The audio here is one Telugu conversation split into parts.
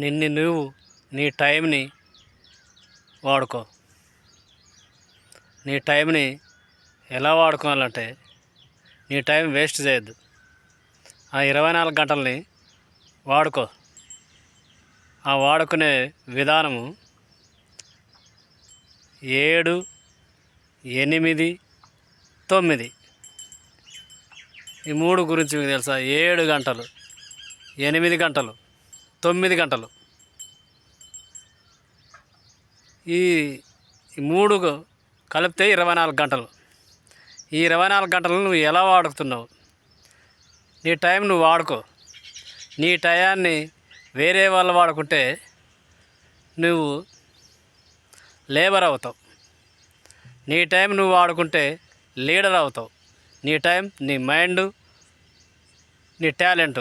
నిన్ను నువ్వు నీ టైంని వాడుకో. నీ టైంని ఎలా వాడుకోవాలంటే నీ టైం వేస్ట్ చేయొద్దు. ఆ ఇరవై నాలుగు గంటల్ని వాడుకో. ఆ వాడుకునే విధానము ఏడు ఎనిమిది తొమ్మిది. ఈ మూడు గురించి మీకు తెలుసా? ఏడు గంటలు ఎనిమిది గంటలు తొమ్మిది గంటలు. ఈ మూడు కలిపితే ఇరవై నాలుగు గంటలు. ఈ ఇరవై నాలుగు గంటలు నువ్వు ఎలా వాడుతున్నావు? నీ టైం నువ్వు వాడుకో. నీ టయాన్ని వేరే వాళ్ళు వాడుకుంటే నువ్వు లేబర్ అవుతావు. నీ టైం నువ్వు వాడుకుంటే లీడర్ అవుతావు. నీ టైం నీ మైండ్ నీ టాలెంట్.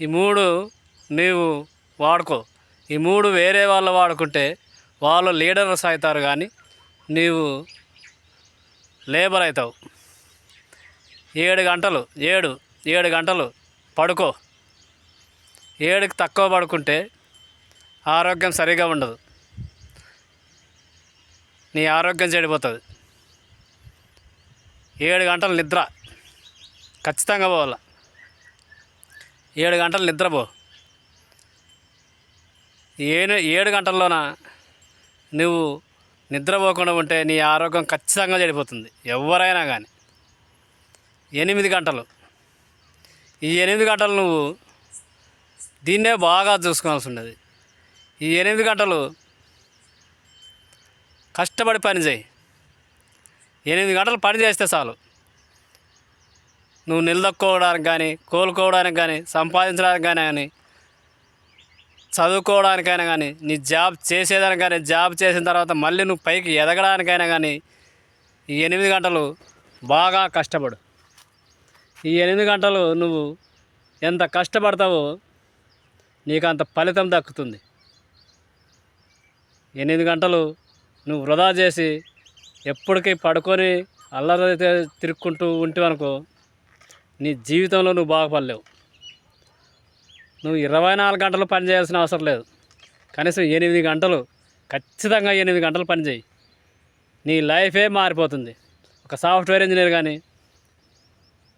ఈ మూడు నీవు వాడుకో. ఈ మూడు వేరే వాళ్ళు వాడుకుంటే వాళ్ళు లీడర్స్ అవుతారు కానీ నీవు లేబర్ అవుతావు. ఏడు గంటలు ఏడు ఏడు గంటలు పడుకో. ఏడుకి తక్కువ పడుకుంటే ఆరోగ్యం సరిగా ఉండదు. నీ ఆరోగ్యం చెడిపోతుంది. ఏడు గంటలు నిద్ర. ఖచ్చితంగా పోవాలి. ఏడు గంటలు నిద్రపో ఏడు ఏడు గంటల్లోన నువ్వు నిద్రపోకుండా ఉంటే నీ ఆరోగ్యం ఖచ్చితంగా చెడిపోతుంది ఎవరైనా కానీ ఎనిమిది గంటలు. ఈ ఎనిమిది గంటలు నువ్వు దీన్నే బాగా చూసుకోవాల్సి ఉన్నది ఈ ఎనిమిది గంటలు కష్టపడి పని చేయి. ఎనిమిది గంటలు పని చేస్తే చాలు. నువ్వు నిలదొక్కోవడానికి కానీ కోలుకోవడానికి కానీ సంపాదించడానికి కానీ కానీ చదువుకోవడానికైనా కానీ నీ జాబ్ చేసేదానికి కానీ జాబ్ చేసిన తర్వాత మళ్ళీ నువ్వు పైకి ఎదగడానికైనా కానీ ఈ ఎనిమిది గంటలు బాగా కష్టపడు. ఈ ఎనిమిది గంటలు నువ్వు ఎంత కష్టపడతావో నీకు అంత ఫలితం దక్కుతుంది. ఎనిమిది గంటలు నువ్వు వృధా చేసి ఎప్పటికీ పడుకొని అల్లరి తిరుక్కుంటూ ఉంటేవనుకో నీ జీవితంలో నువ్వు బాగుపడలేవు. నువ్వు ఇరవై నాలుగు గంటలు పని చేయాల్సిన అవసరం లేదు. కనీసం ఎనిమిది గంటలు ఖచ్చితంగా ఎనిమిది గంటలు పని చేయి. నీ లైఫే మారిపోతుంది. ఒక సాఫ్ట్వేర్ ఇంజనీర్ కానీ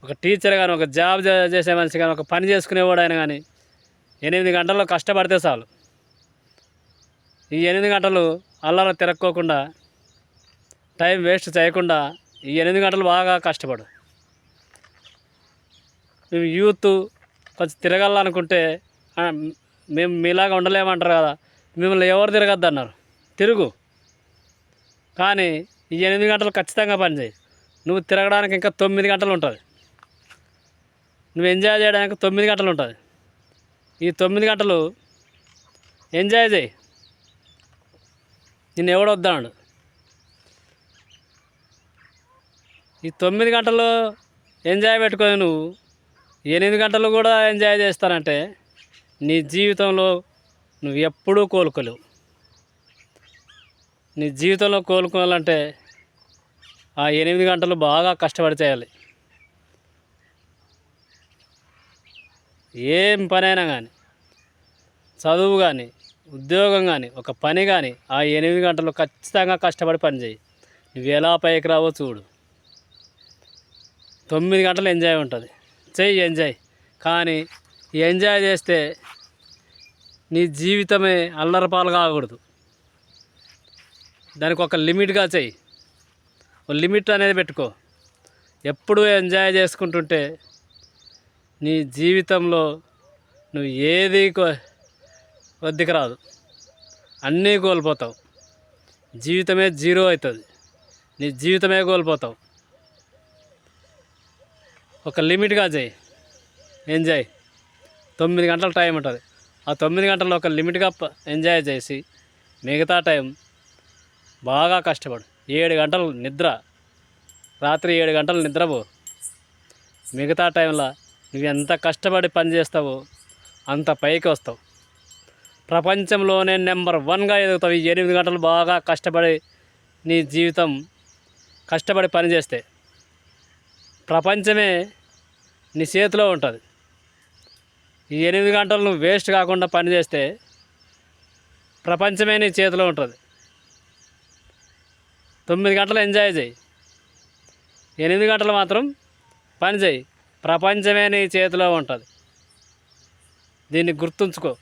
ఒక టీచర్ కానీ ఒక జాబ్ చేసే మనిషి కానీ ఒక పని చేసుకునేవాడు ఆయన కానీ ఎనిమిది గంటల్లో కష్టపడితే చాలు. ఈ ఎనిమిది గంటలు అల్లర తిరక్కోకుండా టైం వేస్ట్ చేయకుండా ఈ ఎనిమిది గంటలు బాగా కష్టపడు. యూత్ కొంచెం తిరగాలనుకుంటే మేము మీలాగా ఉండలేమంటారు కదా మిమ్మల్ని ఎవరు తిరగద్దు అన్నారు. తిరుగు. కానీ ఈ ఎనిమిది గంటలు ఖచ్చితంగా పనిచేయి నువ్వు తిరగడానికి ఇంకా తొమ్మిది గంటలు ఉంటుంది. నువ్వు ఎంజాయ్ చేయడానికి తొమ్మిది గంటలు ఉంటుంది. ఈ తొమ్మిది గంటలు ఎంజాయ్ చేయి. నిన్ను ఎవడు ఈ తొమ్మిది గంటలు ఎంజాయ్ పెట్టుకొని నువ్వు ఎనిమిది గంటలు కూడా ఎంజాయ్ చేస్తానంటే నీ జీవితంలో నువ్వు ఎప్పుడూ కోలుకోలేవు. నీ జీవితంలో కోలుకోవాలంటే ఆ ఎనిమిది గంటలు బాగా కష్టపడి చేయాలి. ఏం పనైనా కానీ చదువు కానీ ఉద్యోగం కానీ ఒక పని కానీ ఆ ఎనిమిది గంటలు ఖచ్చితంగా కష్టపడి పని చేయి. నువ్వు ఎలా పైకి రావో చూడు. తొమ్మిది గంటలు ఎంజాయ్ ఉంటుంది. చెయ్యి ఎంజాయ్ కానీ ఈ ఎంజాయ్ చేస్తే నీ జీవితమే అల్లరపాలు కాకూడదు. దానికి ఒక లిమిట్గా చెయ్యి. ఒక లిమిట్ అనేది పెట్టుకో. ఎప్పుడు ఎంజాయ్ చేసుకుంటుంటే నీ జీవితంలో నువ్వు ఏది వద్దకు రాదు. అన్నీ కోల్పోతావు. జీవితమే జీరో అవుతుంది. నీ జీవితమే కోల్పోతావు. ఒక లిమిట్గా చేయి. ఎంజాయ్. తొమ్మిది గంటల టైం ఉంటుంది. ఆ తొమ్మిది గంటలు ఒక లిమిట్గా ఎంజాయ్ చేసి మిగతా టైం బాగా కష్టపడు. ఏడు గంటలు నిద్ర. రాత్రి ఏడు గంటలు నిద్రపో. మిగతా టైంలో నువ్వు ఎంత కష్టపడి పని చేస్తావో అంత పైకి వస్తావు. ప్రపంచంలోనే నెంబర్ వన్గా ఎదుగుతావు. ఈ ఎనిమిది గంటలు బాగా కష్టపడి నీ జీవితం కష్టపడి పని చేస్తే. ప్రపంచమే నీ చేతిలో ఉంటుంది. ఈ ఎనిమిది గంటలు నువ్వు వేస్ట్ కాకుండా పనిచేస్తే ప్రపంచమే నీ చేతిలో ఉంటుంది. తొమ్మిది గంటలు ఎంజాయ్ చేయి. ఎనిమిది గంటలు మాత్రం పని చేయి. ప్రపంచమే నీ చేతిలో ఉంటుంది. దీన్ని గుర్తుంచుకో.